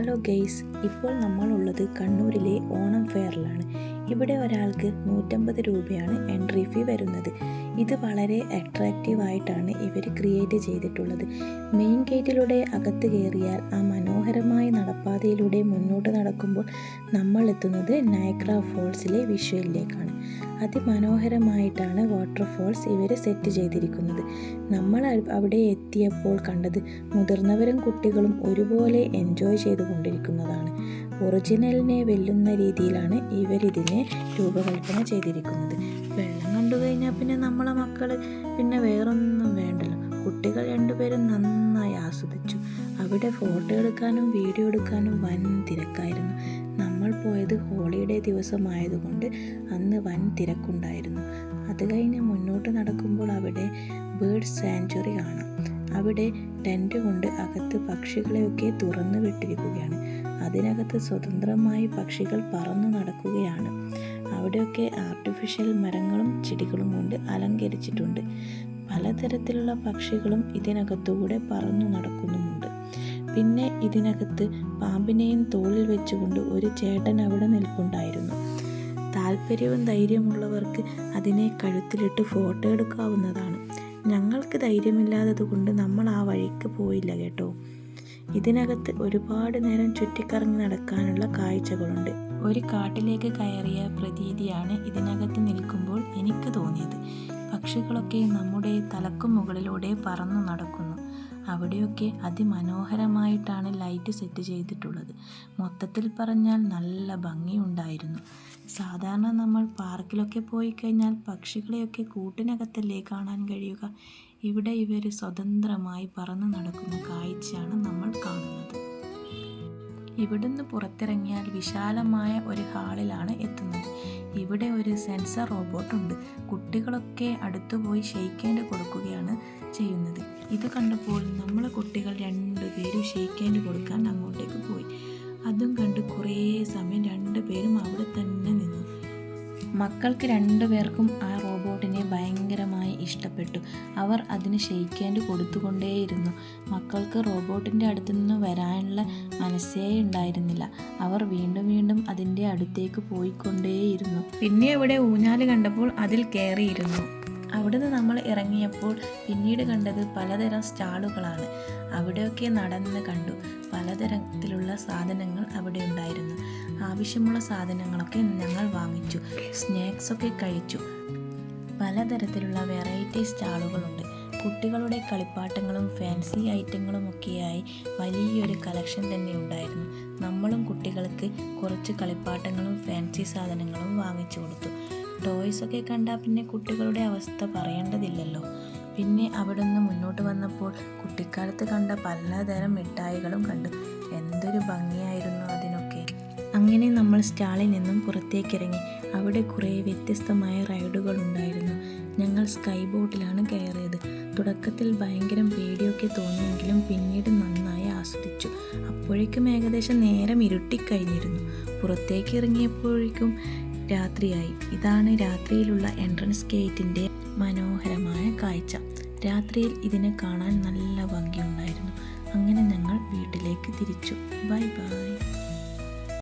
Hello guys ഇപ്പോൾ നമ്മളുള്ളത് കണ്ണൂരിലെ ഓണം ഫെയറിലാണ്. ഇവിടെ ഒരാൾക്ക് നൂറ്റമ്പത് രൂപയാണ് എൻട്രി ഫീ വരുന്നത്. ഇത് വളരെ അട്രാക്റ്റീവ് ആയിട്ടാണ് ഇവർ ക്രിയേറ്റ് ചെയ്തിട്ടുള്ളത്. മെയിൻ ഗേറ്റിലൂടെ അകത്ത് കയറിയാൽ ആ മനോഹരമായ നടപ്പാതയിലൂടെ മുന്നോട്ട് നടക്കുമ്പോൾ നമ്മൾ എത്തുന്നത് നയഗ്ര ഫോൾസിലെ വിഷ്വലിലേക്കാണ് അതിമനോഹരമായിട്ടാണ് വാട്ടർഫോൾസ് ഇവർ സെറ്റ് ചെയ്തിരിക്കുന്നത്. നമ്മൾ അവിടെ എത്തിയപ്പോൾ കണ്ടത് മുതിർന്നവരും കുട്ടികളും ഒരുപോലെ എൻജോയ് ചെയ്തുകൊണ്ടിരിക്കുന്നതാണ്. ഒറിജിനലിനെ വെല്ലുന്ന രീതിയിലാണ് ഇവരിതിനെ രൂപകൽപ്പന ചെയ്തിരിക്കുന്നത്. വെള്ളം കണ്ടു കഴിഞ്ഞാൽ പിന്നെ നമ്മളെ മക്കൾ പിന്നെ വേറൊന്നും വേണ്ടല്ലോ. കുട്ടികൾ രണ്ടുപേരും നന്നായി ആസ്വദിച്ചു. അവിടെ ഫോട്ടോ എടുക്കാനും വീഡിയോ എടുക്കാനും വൻ തിരക്കായിരുന്നു. നമ്മൾ പോയത് ഹോളിഡേ ദിവസമായതുകൊണ്ട് അന്ന് വൻ തിരക്കുണ്ടായിരുന്നു. അത് കഴിഞ്ഞ് മുന്നോട്ട് നടക്കുമ്പോൾ അവിടെ ബേർഡ് സാഞ്ചുറി കാണാം. അവിടെ ടെന്റ് കൊണ്ട് അകത്ത് പക്ഷികളെയൊക്കെ തുറന്നു വിട്ടിരിക്കുകയാണ്. അതിനകത്ത് സ്വതന്ത്രമായി പക്ഷികൾ പറന്നു നടക്കുകയാണ്. അവിടെയൊക്കെ ആർട്ടിഫിഷ്യൽ മരങ്ങളും ചെടികളും കൊണ്ട് അലങ്കരിച്ചിട്ടുണ്ട്. പലതരത്തിലുള്ള പക്ഷികളും ഇതിനകത്തുകൂടെ പറന്നു നടക്കുന്നുമുണ്ട്. പിന്നെ ഇതിനകത്ത് പാമ്പിനെയും തോളിൽ വെച്ചുകൊണ്ട് ഒരു ചേട്ടൻ അവിടെ നിൽപ്പുണ്ടായിരുന്നു. താല്പര്യവും ധൈര്യമുള്ളവർക്ക് അതിനെ കഴുത്തിലിട്ട് ഫോട്ടോ എടുക്കാവുന്നതാണ്. ഞങ്ങൾക്ക് ധൈര്യമില്ലാത്തത് കൊണ്ട് നമ്മൾ ആ വഴിക്ക് പോയില്ല കേട്ടോ. ഇതിനകത്ത് ഒരുപാട് നേരം ചുറ്റിക്കറങ്ങി നടക്കാനുള്ള കാഴ്ചകളുണ്ട്. ഒരു കാട്ടിലേക്ക് കയറിയ പ്രതീതിയാണ് ഇതിനകത്ത് നിൽക്കുമ്പോൾ എനിക്ക് തോന്നിയത്. പക്ഷികളൊക്കെ നമ്മുടെ തലക്കും മുകളിലൂടെ പറന്നു നടക്കുന്നു. അവിടെയൊക്കെ അതിമനോഹരമായിട്ടാണ് ലൈറ്റ് സെറ്റ് ചെയ്തിട്ടുള്ളത്. മൊത്തത്തിൽ പറഞ്ഞാൽ നല്ല ഭംഗിയുണ്ടായിരുന്നു. സാധാരണ നമ്മൾ പാർക്കിലൊക്കെ പോയി കഴിഞ്ഞാൽ പക്ഷികളെയൊക്കെ കൂട്ടിനകത്തല്ലേ കാണാൻ കഴിയുക? ഇവിടെ ഇവർ സ്വതന്ത്രമായി പറന്ന് നടക്കുന്ന കാഴ്ചയാണ് നമ്മൾ കാണുന്നത്. ഇവിടുന്ന് പുറത്തിറങ്ങിയാൽ വിശാലമായ ഒരു ഹാളിലാണ് എത്തുന്നത്. ഇവിടെ ഒരു സെൻസർ റോബോട്ട് ഉണ്ട്. കുട്ടികളൊക്കെ അടുത്തുപോയി ഷെയ്ക്കേൻഡ് കൊടുക്കുകയാണ് ചെയ്യുന്നത്. ഇത് കണ്ടപ്പോൾ നമ്മളെ കുട്ടികൾ രണ്ടുപേരും ഷെയ്ക്കേൻഡ് കൊടുക്കാൻ മക്കൾക്ക് രണ്ടുപേർക്കും ആ റോബോട്ടിനെ ഭയങ്കരമായി ഇഷ്ടപ്പെട്ടു. അവർ അതിന് ഷെയ്ക്കേൻഡ് കൊടുത്തുകൊണ്ടേയിരുന്നു. മക്കൾക്ക് റോബോട്ടിന്റെ അടുത്തു നിന്ന് വരാനുള്ള മനസ്സേ ഉണ്ടായിരുന്നില്ല. അവർ വീണ്ടും വീണ്ടും അതിന്റെ അടുത്തേക്ക് പോയിക്കൊണ്ടേയിരുന്നു. പിന്നെ അവിടെ ഊഞ്ഞാൽ കണ്ടപ്പോൾ അതിൽ കയറിയിരുന്നു. അവിടുന്ന് നമ്മൾ ഇറങ്ങിയപ്പോൾ പിന്നീട് കണ്ടത് പലതരം സ്റ്റാളുകളാണ്. അവിടെയൊക്കെ നടന്ന് കണ്ടു പലതരത്തിലുള്ള സാധനങ്ങൾ അവിടെ ഉണ്ടായിരുന്നു. ആവശ്യമുള്ള സാധനങ്ങളൊക്കെ ഞങ്ങൾ വാങ്ങിച്ചു. സ്നാക്സൊക്കെ കഴിച്ചു. പലതരത്തിലുള്ള വെറൈറ്റി സ്റ്റാളുകളുണ്ട്. കുട്ടികളുടെ കളിപ്പാട്ടങ്ങളും ഫാൻസി ഐറ്റങ്ങളും ഒക്കെയായി വലിയൊരു കളക്ഷൻ തന്നെ ഉണ്ടായിരുന്നു. നമ്മളും കുട്ടികൾക്ക് കുറച്ച് കളിപ്പാട്ടങ്ങളും ഫാൻസി സാധനങ്ങളും വാങ്ങിച്ചു കൊടുത്തു. ടോയ്സ് ഒക്കെ കണ്ടാൽ പിന്നെ കുട്ടികളുടെ അവസ്ഥ പറയേണ്ടതില്ലല്ലോ. പിന്നെ അവിടെ നിന്ന് മുന്നോട്ട് വന്നപ്പോൾ കുട്ടിക്കാലത്ത് കണ്ട പലതരം മിഠായികളും കണ്ടു. എന്തൊരു ഭംഗിയായിരുന്നു അതിനൊക്കെ. അങ്ങനെ നമ്മൾ സ്റ്റാളിൽ നിന്നും പുറത്തേക്കിറങ്ങി. അവിടെ കുറേ വ്യത്യസ്തമായ റൈഡുകൾ ഉണ്ടായിരുന്നു ഞങ്ങൾ സ്കൈ ബോട്ടിലാണ് കയറിയത്. തുടക്കത്തിൽ ഭയങ്കരം പേടിയൊക്കെ തോന്നിയെങ്കിലും പിന്നീട് നന്നായി ആസ്വദിച്ചു. അപ്പോഴേക്കും ഏകദേശം നേരം ഇരുട്ടിക്കഴിഞ്ഞിരുന്നു. പുറത്തേക്ക് ഇറങ്ങിയപ്പോഴേക്കും രാത്രിയായി. ഇതാണ് രാത്രിയിലുള്ള എൻട്രൻസ് ഗേറ്റിന്റെ മനോഹരമായ കാഴ്ച. രാത്രിയിൽ ഇതിനെ കാണാൻ നല്ല ഭംഗിയുണ്ടായിരുന്നു. അങ്ങനെ ഞങ്ങൾ വീട്ടിലേക്ക് തിരിച്ചു. Bye bye